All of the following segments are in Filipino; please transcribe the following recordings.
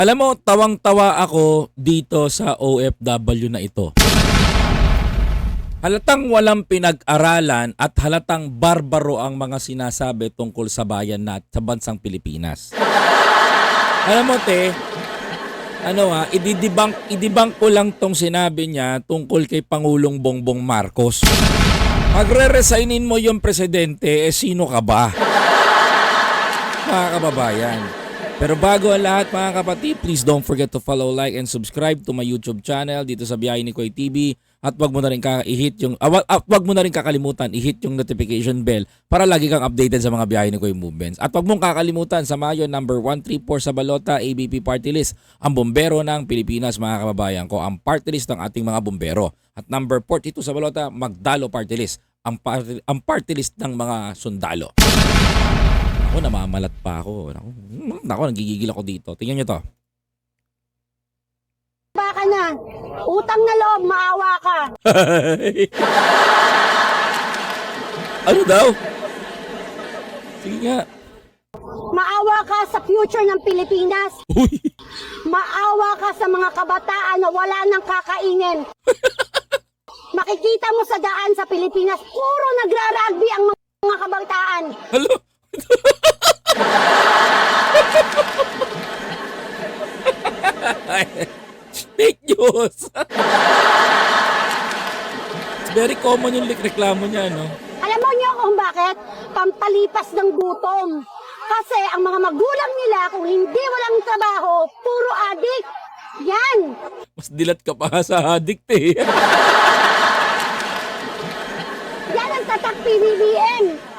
Alam mo, tawang-tawa ako dito sa OFW na ito. Halatang walang pinag-aralan at halatang barbaro ang mga sinasabi tungkol sa bayan na sa bansang Pilipinas. Alam mo, te, ano ha, ididibang, idibang ko lang tong sinabi niya tungkol kay Pangulong Bongbong Marcos. Magre-resignin mo yung presidente, eh sino ka ba? Mga kababayan. Pero bago ang lahat mga kapatid, please don't forget to follow, like, and subscribe to my YouTube channel dito sa Biyahe ni Koy TV. At wag mo na rin i-hit yung ah, wag mo na rin kakalimutan i-hit yung notification bell para lagi kang updated sa mga biyahe ni Koy movements. At wag mong kakalimutan sa Mayo number 134 sa Balota ABP Party List, ang bombero ng Pilipinas mga kababayan ko, ang party list ng ating mga bombero. At number 42 sa Balota, Magdalo Party List, ang party, ang party list ng mga sundalo. Ako, namamalat pa ako. Ako, ako nagigigil ako dito. Tingnan nyo to. Baka na. Utang na loob, maawa ka. ano daw? Sige nga. Maawa ka sa future ng Pilipinas. Uy. Maawa ka sa mga kabataan na wala nang kakainin. Makikita mo sa daan sa Pilipinas, puro nagra-rugby ang mga kabataan. Hello? Fake news. It's very common yung reklamo niya, no? Alam mo niyo kung bakit? Pampalipas ng gutom. Kasi ang mga magulang nila, kung hindi walang trabaho, puro adik. Yan! Mas dilat ka pa sa addict eh. Yan ang tatak PBBM.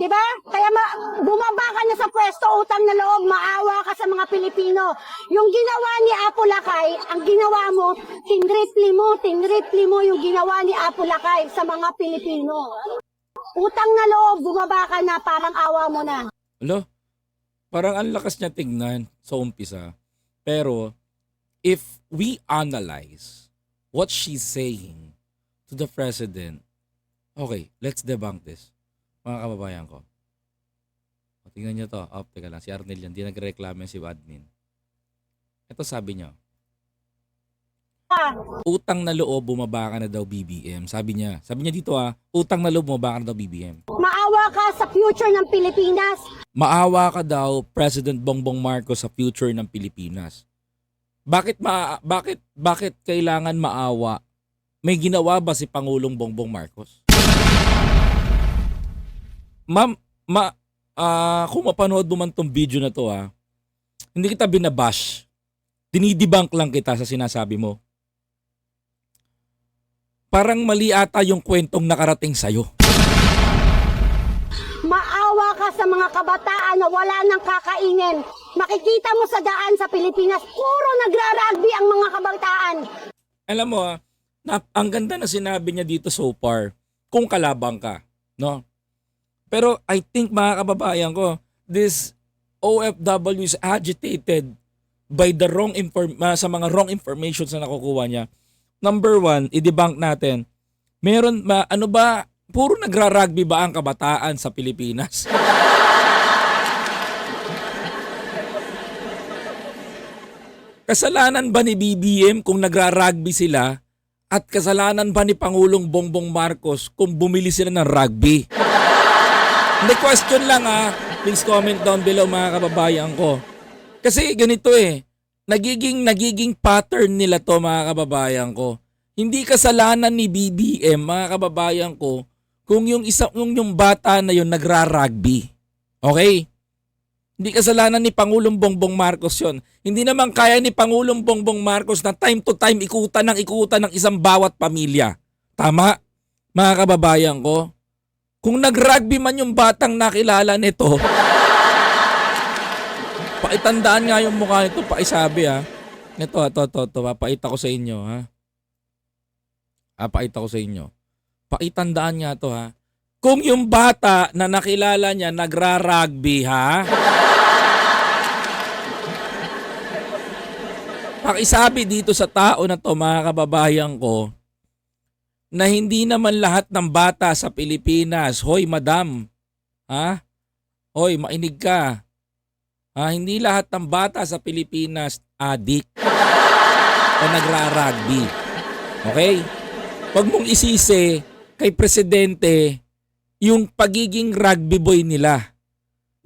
Di ba? Kaya ma- bumaba ka na sa pwesto, utang na loob, maawa ka sa mga Pilipino. Yung ginawa ni Apo Lakay, ang ginawa mo, tinripli mo, tinripli mo yung ginawa ni Apo Lakay sa mga Pilipino. Utang na loob, bumaba ka na, parang awa mo na. Alo, parang ang lakas niya tignan sa umpisa. Pero, if we analyze what she's saying to the president, okay, let's debunk this. Mga kababayan ko. O, tingnan niyo to. Oh, teka lang. Si Arnel yan. Di nagreklamo si admin. Ito sabi niya. Utang na loob, bumaba ka na daw BBM. Sabi niya. Sabi niya dito ah, utang na loob, bumaba ka na daw BBM. Maawa ka sa future ng Pilipinas. maawa ka daw President Bongbong Marcos sa future ng Pilipinas. Bakit ma bakit bakit kailangan maawa? May ginawa ba si Pangulong Bongbong Marcos? Ma'am, ma ah, kung mapanood mo man tong video na to ha, hindi kita binabash. Dinidebunk lang kita sa sinasabi mo. Parang mali ata yung kwentong nakarating sa'yo. Maawa ka sa mga kabataan na wala nang kakainin. Makikita mo sa daan sa Pilipinas, puro nagra-rugby ang mga kabataan. alam mo, ah, na, ang ganda na sinabi niya dito so far, kung kalabang ka, no? Pero I think mga kababayan ko, this OFW is agitated by the wrong inform ah, sa mga wrong informations na nakukuha niya. Number one, i-debunk natin. Meron ma ano ba puro nagra-rugby ba ang kabataan sa Pilipinas? Kasalanan ba ni BBM kung nagra-rugby sila at kasalanan ba ni Pangulong Bongbong Marcos kung bumili sila ng rugby? Hindi, question lang ha. Please comment down below mga kababayan ko. Kasi ganito eh. Nagiging, nagiging pattern nila to mga kababayan ko. Hindi kasalanan ni BBM mga kababayan ko kung yung isa yung, yung bata na yun nagra-rugby. Okay? Hindi kasalanan ni Pangulong Bongbong Marcos yon. Hindi naman kaya ni Pangulong Bongbong Marcos na time to time ikutan ng ikutan ng isang bawat pamilya. Tama? Mga kababayan ko. Kung nag-rugby man yung batang nakilala nito, paitandaan nga yung mukha nito, paisabi ha. Ito, ito, ito, ito, papaita ko sa inyo ha. Ah, paita ko sa inyo. Paitandaan nga to ha. Kung yung bata na nakilala niya nagra-rugby ha. Pakisabi dito sa tao na to mga kababayan ko na hindi naman lahat ng bata sa Pilipinas, hoy madam, ha? Hoy, mainig ka. Ah, hindi lahat ng bata sa Pilipinas adik o nagra-rugby. Okay? Huwag mong isisi kay presidente yung pagiging rugby boy nila.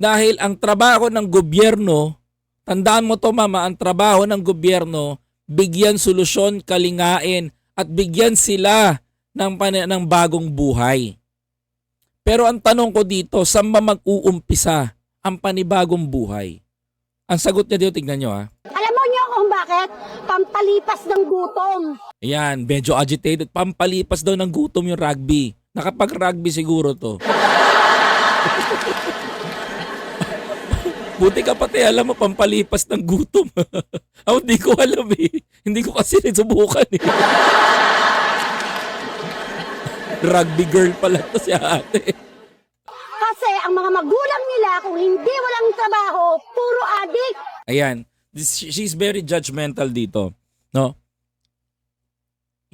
Dahil ang trabaho ng gobyerno, tandaan mo to mama, ang trabaho ng gobyerno, bigyan solusyon, kalingain, at bigyan sila ng, pan- ng bagong buhay. Pero ang tanong ko dito, saan ba mag-uumpisa ang panibagong buhay? Ang sagot niya dito, tignan nyo ha. Alam mo niyo kung bakit? Pampalipas ng gutom. Ayan, medyo agitated. Pampalipas daw ng gutom yung rugby. Nakapag-rugby siguro to. Buti ka pati alam mo, pampalipas ng gutom. Ako hindi ko alam eh. Hindi ko kasi subukan eh. Rugby girl pala to si ate. Kasi ang mga magulang nila, kung hindi walang trabaho, puro adik. Ayan. This, she's very judgmental dito. No?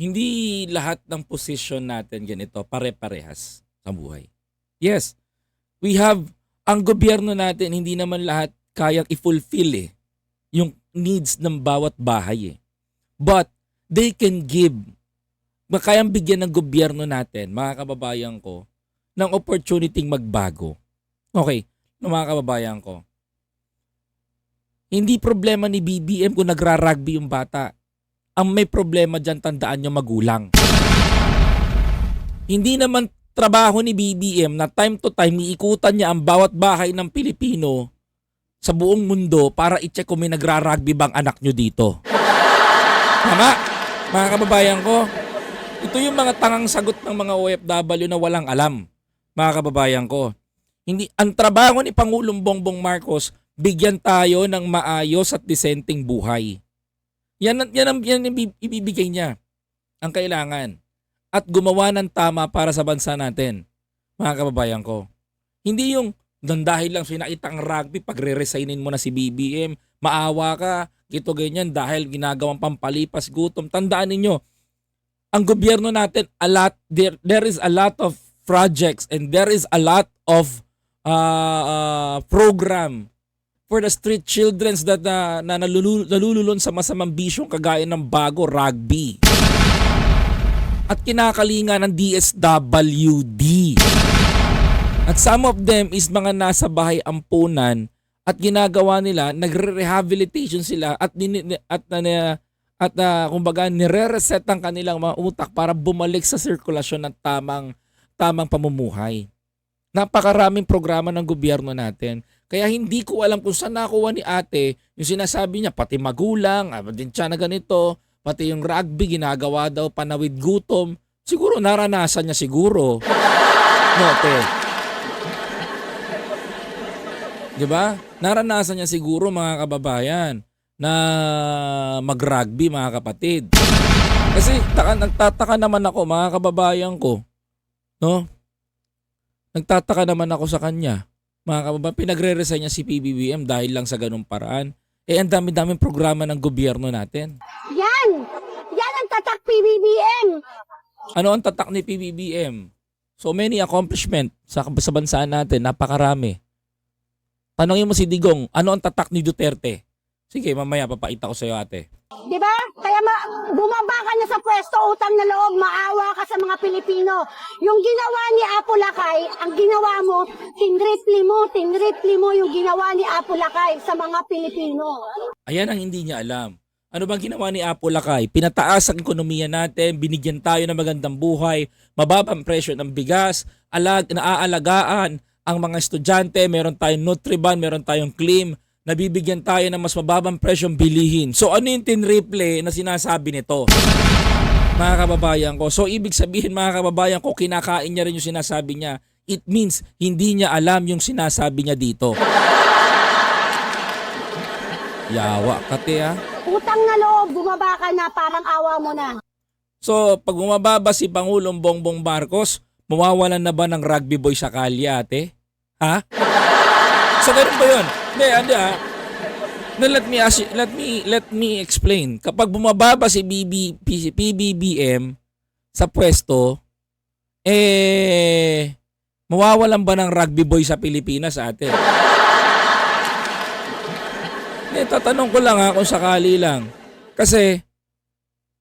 Hindi lahat ng position natin ganito pare-parehas sa buhay. Yes. We have ang gobyerno natin hindi naman lahat kayang i-fulfill eh yung needs ng bawat bahay eh. But they can give kayang bigyan ng gobyerno natin, mga kababayan ko, ng opportunity magbago. Okay, mga kababayan ko. Hindi problema ni BBM kung nagra-rugby yung bata. Ang may problema dyan, tandaan nyo magulang. Hindi naman trabaho ni BBM na time to time iikutan niya ang bawat bahay ng Pilipino sa buong mundo para i-check kung may nagra-rugby bang anak nyo dito. Tama? Mga kababayan ko, ito yung mga tangang sagot ng mga OFW na walang alam. Mga kababayan ko. Hindi, ang trabaho ni Pangulong Bongbong Marcos, bigyan tayo ng maayos at disenteng buhay. Yan, yan, ang, yan ang ibi- ibibigay niya. Ang kailangan. At gumawa ng tama para sa bansa natin. Mga kababayan ko. Hindi yung nang dahil lang sinakita ang rugby, pagre-resignin mo na si BBM, maawa ka, ito ganyan dahil ginagawang pampalipas gutom. Tandaan ninyo, ang gobyerno natin, a lot, there, there is a lot of projects and there is a lot of uh, uh, program for the street childrens that na, na nalulu- nalululon sa masamang bisyong kagaya ng bago rugby. At kinakalinga ng DSWD. At some of them is mga nasa bahay ampunan at ginagawa nila, nagre-rehabilitation sila at at na at na kumbaga nire-reset ang kanilang mga utak para bumalik sa sirkulasyon ng tamang tamang pamumuhay. Napakaraming programa ng gobyerno natin. Kaya hindi ko alam kung saan nakuha ni ate yung sinasabi niya, pati magulang, ah, din siya na ganito, pati yung rugby, ginagawa daw panawid gutom. Siguro naranasan niya siguro. No, te. Di ba? Naranasan niya siguro mga kababayan na mag-rugby mga kapatid. Kasi taka, nagtataka naman ako mga kababayan ko. No? Nagtataka naman ako sa kanya. Mga kababayan, pinagre-resign niya si PBBM dahil lang sa ganung paraan. Eh, ang dami-daming programa ng gobyerno natin. Yan! Yan ang tatak PBBM! Ano ang tatak ni PBBM? So many accomplishment sa, sa bansa natin, napakarami. Tanongin mo si Digong, ano ang tatak ni Duterte? Sige, mamaya papakita ko sa iyo ate. Di ba? Kaya ma- bumaba ka na sa pwesto, utang na loob, maawa ka sa mga Pilipino. Yung ginawa ni Apo Lakay, ang ginawa mo, tinripli mo, tinripli mo yung ginawa ni Apo Lakay sa mga Pilipino. Ayan ang hindi niya alam. Ano bang ginawa ni Apo Lakay? Pinataas ang ekonomiya natin, binigyan tayo ng magandang buhay, mababang presyo ng bigas, alag, naaalagaan ang mga estudyante, meron tayong Nutriban, meron tayong Klim, nabibigyan tayo ng mas mababang presyong bilihin. So ano yung tinriple na sinasabi nito? Mga kababayan ko. So ibig sabihin mga kababayan ko, kinakain niya rin yung sinasabi niya. It means hindi niya alam yung sinasabi niya dito. Yawa ka te ah. Utang na loob, bumaba ka na, parang awa mo na. So, pag bumababa si Pangulong Bongbong Marcos, mawawalan na ba ng rugby boy sa kalye, ate? Ha? So, ganun ba yun? Hindi, hindi ah. No, let me ask you- let me let me explain. Kapag bumababa si BB, PBBM sa pwesto, eh mawawalan ba ng rugby boy sa Pilipinas, ate? tatanong ko lang ha kung sakali lang. Kasi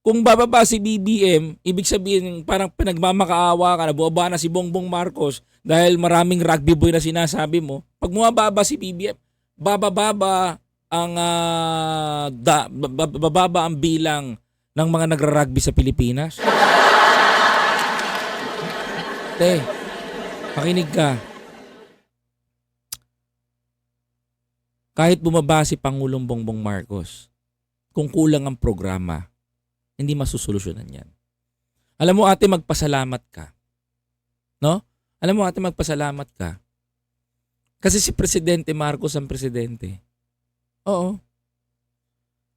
kung bababa si BBM, ibig sabihin parang pinagmamakaawa ka na, bumaba na si Bongbong Marcos dahil maraming rugby boy na sinasabi mo. Pag bumababa si BBM, bababa ang ah, da, ba- ba- bababa ang bilang ng mga nagra-rugby sa Pilipinas. Te, makinig ka. Kahit bumaba si Pangulong Bongbong Marcos, kung kulang ang programa, hindi masusolusyonan yan. Alam mo ate, magpasalamat ka. No? Alam mo ate, magpasalamat ka. Kasi si Presidente Marcos ang presidente. Oo.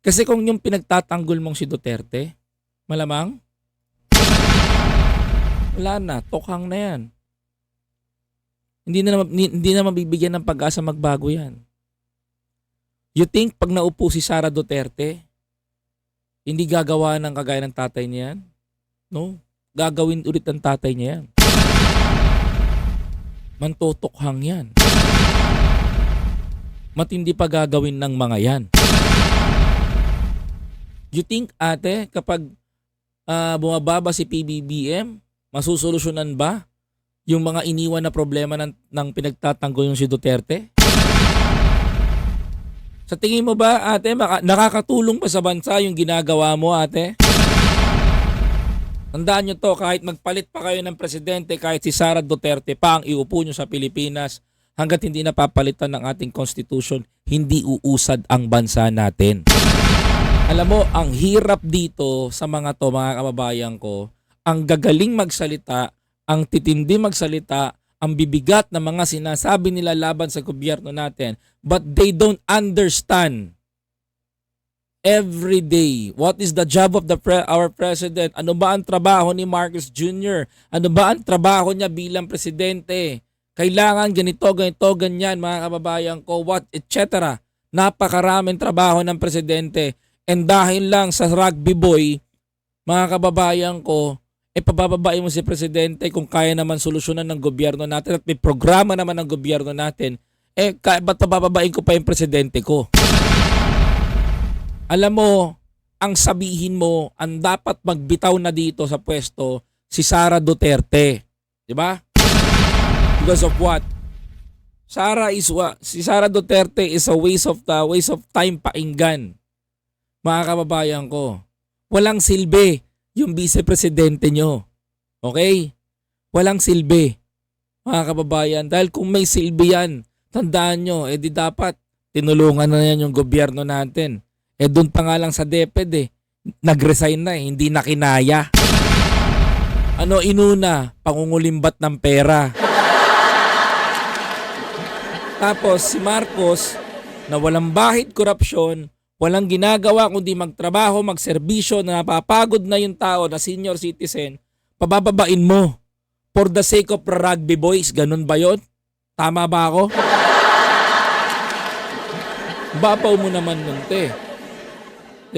Kasi kung yung pinagtatanggol mong si Duterte, malamang, wala na, tokhang na yan. Hindi na, hindi na mabibigyan ng pag-asa magbago yan. You think pag naupo si Sara Duterte, hindi gagawa ng kagaya ng tatay niya yan? No. Gagawin ulit ng tatay niya yan. Mantotokhang yan. Matindi pa gagawin ng mga yan. You think, ate, kapag ah, bumababa si PBBM, masusolusyonan ba yung mga iniwan na problema ng, ng pinagtatanggol yung si Duterte? Sa tingin mo ba, ate, maka- nakakatulong pa sa bansa yung ginagawa mo, ate? Tandaan nyo to, kahit magpalit pa kayo ng presidente, kahit si Sara Duterte pa ang iupo nyo sa Pilipinas, hanggat hindi napapalitan ng ating constitution, hindi uusad ang bansa natin. Alam mo, ang hirap dito sa mga to, mga kababayan ko, ang gagaling magsalita, ang titindi magsalita, ang bibigat na mga sinasabi nila laban sa gobyerno natin, but they don't understand every day what is the job of the pre- our president ano ba ang trabaho ni Marcos Jr. ano ba ang trabaho niya bilang presidente kailangan ganito ganito ganyan mga kababayan ko what etc napakaraming trabaho ng presidente and dahil lang sa rugby boy mga kababayan ko e pabababain mo si presidente kung kaya naman solusyonan ng gobyerno natin at may programa naman ng gobyerno natin eh ka, ba't pabababain ko pa yung presidente ko alam mo, ang sabihin mo, ang dapat magbitaw na dito sa pwesto si Sara Duterte. 'Di ba? Because of what? Sara is what? Si Sara Duterte is a waste of the waste of time painggan. Mga kababayan ko, walang silbi yung vice-presidente nyo. Okay? Walang silbi. Mga kababayan, dahil kung may silbi yan, tandaan nyo, eh di dapat tinulungan na yan yung gobyerno natin. Eh doon pa nga lang sa DepEd eh. Nag-resign na eh, hindi na kinaya. Ano inuna? Pangungulimbat ng pera. Tapos si Marcos na walang bahid korupsyon, walang ginagawa kundi magtrabaho, magserbisyo na napapagod na yung tao na senior citizen, pabababain mo for the sake of rugby boys. Ganun ba yon? Tama ba ako? Bapaw mo naman nun, te.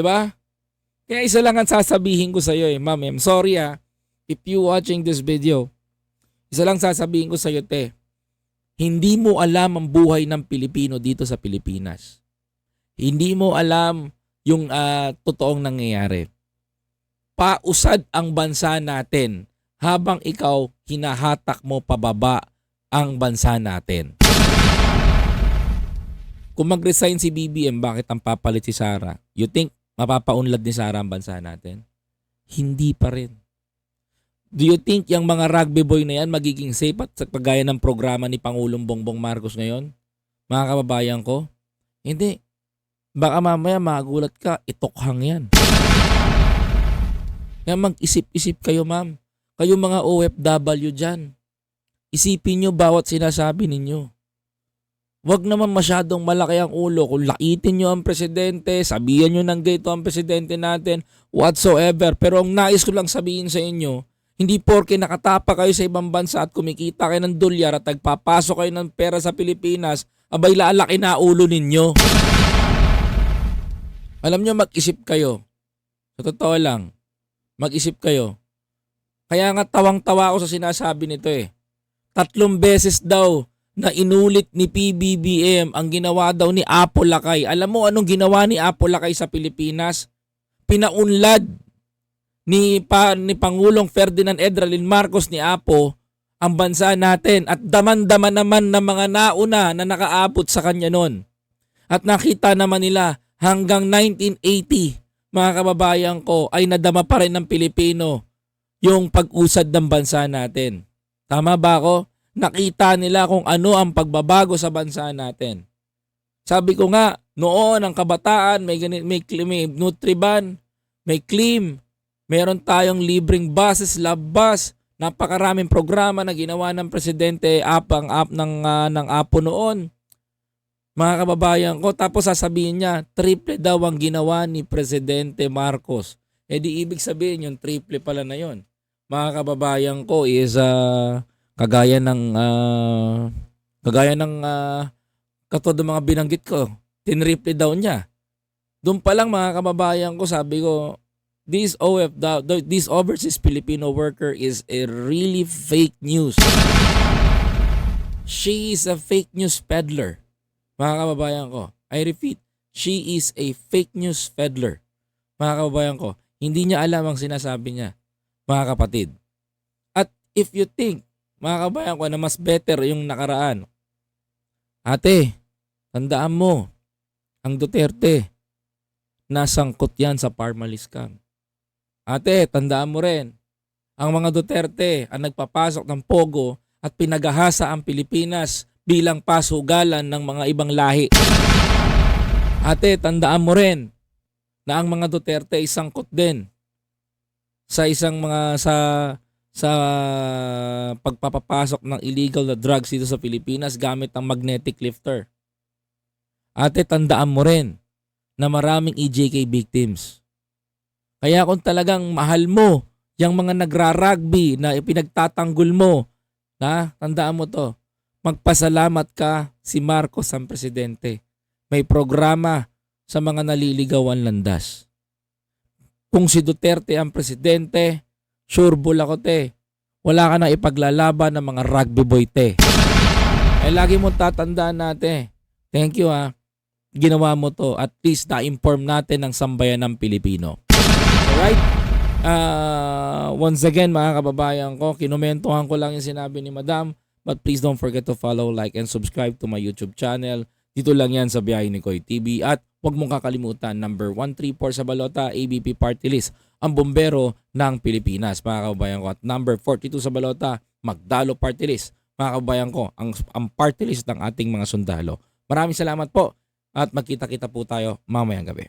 ba? Kaya isa lang ang sasabihin ko sa iyo eh, ma'am. I'm sorry ah. If you watching this video, isa lang sasabihin ko sa iyo, te. Hindi mo alam ang buhay ng Pilipino dito sa Pilipinas. Hindi mo alam yung ah, totoong nangyayari. Pausad ang bansa natin habang ikaw hinahatak mo pababa ang bansa natin. Kung mag-resign si BBM, bakit ang papalit si Sara? You think mapapaunlad ni Sara ang bansa natin? Hindi pa rin. Do you think yung mga rugby boy na yan magiging safe at sa kagaya ng programa ni Pangulong Bongbong Marcos ngayon? Mga kababayan ko? Hindi. Baka mamaya magulat ka, itokhang yan. Kaya mag-isip-isip kayo ma'am. Kayo mga OFW dyan. Isipin nyo bawat sinasabi ninyo. Huwag naman masyadong malaki ang ulo. Kung laitin nyo ang presidente, sabihan nyo ng ganito ang presidente natin, whatsoever. Pero ang nais ko lang sabihin sa inyo, hindi porke nakatapa kayo sa ibang bansa at kumikita kayo ng dolyar at nagpapasok kayo ng pera sa Pilipinas, abay lalaki na ulo ninyo. Alam nyo, mag-isip kayo. Sa totoo lang, mag-isip kayo. Kaya nga tawang-tawa ako sa sinasabi nito eh. Tatlong beses daw na inulit ni PBBM ang ginawa daw ni Apo Lakay. Alam mo anong ginawa ni Apo Lakay sa Pilipinas? Pinaunlad ni, pa, ni Pangulong Ferdinand Edralin Marcos ni Apo ang bansa natin at daman-dama naman ng mga nauna na nakaabot sa kanya noon. At nakita naman nila hanggang 1980, mga kababayan ko, ay nadama pa rin ng Pilipino yung pag-usad ng bansa natin. Tama ba ako? Nakita nila kung ano ang pagbabago sa bansa natin. Sabi ko nga, noon ang kabataan, may, ganit, may, may Nutriban, may Klim, meron tayong libreng buses, love bus, napakaraming programa na ginawa ng presidente app ang app ng ah, ng Apo noon. Mga kababayan ko, tapos sasabihin niya, triple daw ang ginawa ni Presidente Marcos. Eh di ibig sabihin yung triple pala na yon. Mga kababayan ko is ah, kagaya ng ah, kagaya ng uh, katulad ng mga binanggit ko, tinriple daw niya. Doon pa lang mga kababayan ko, sabi ko, this OF, this overseas Filipino worker is a really fake news. She is a fake news peddler. Mga kababayan ko, I repeat, she is a fake news peddler. Mga kababayan ko, hindi niya alam ang sinasabi niya, mga kapatid. At if you think, mga kababayan ko, na mas better yung nakaraan, ate, tandaan mo, ang Duterte, nasangkot yan sa Parmalee scam. Ate, tandaan mo rin, ang mga Duterte ang nagpapasok ng Pogo at pinagahasa ang Pilipinas bilang pasugalan ng mga ibang lahi. Ate, tandaan mo rin na ang mga Duterte ay sangkot din sa isang mga sa sa pagpapapasok ng illegal na drugs dito sa Pilipinas gamit ang magnetic lifter. Ate, tandaan mo rin na maraming EJK victims. Kaya kung talagang mahal mo yung mga nagra-rugby na ipinagtatanggol mo, na tandaan mo to, magpasalamat ka si Marcos ang presidente. May programa sa mga naliligawan landas. Kung si Duterte ang presidente, sure bull ako te, wala ka na ipaglalaban ng mga rugby boy te. Eh lagi mo tatandaan natin. Thank you ha. Ginawa mo to. At least na-inform natin ang sambayan ng Pilipino. Alright? Uh, once again mga kababayan ko, kinumentuhan ko lang yung sinabi ni Madam. But please don't forget to follow, like, and subscribe to my YouTube channel. Dito lang yan sa Biyahe ni Koy TV. At huwag mong kakalimutan, number 134 sa Balota, ABP Party List, ang bombero ng Pilipinas, mga kababayan ko. At number 42 sa Balota, Magdalo Party List, mga kababayan ko, ang, ang party list ng ating mga sundalo. Maraming salamat po at magkita-kita po tayo mamayang gabi.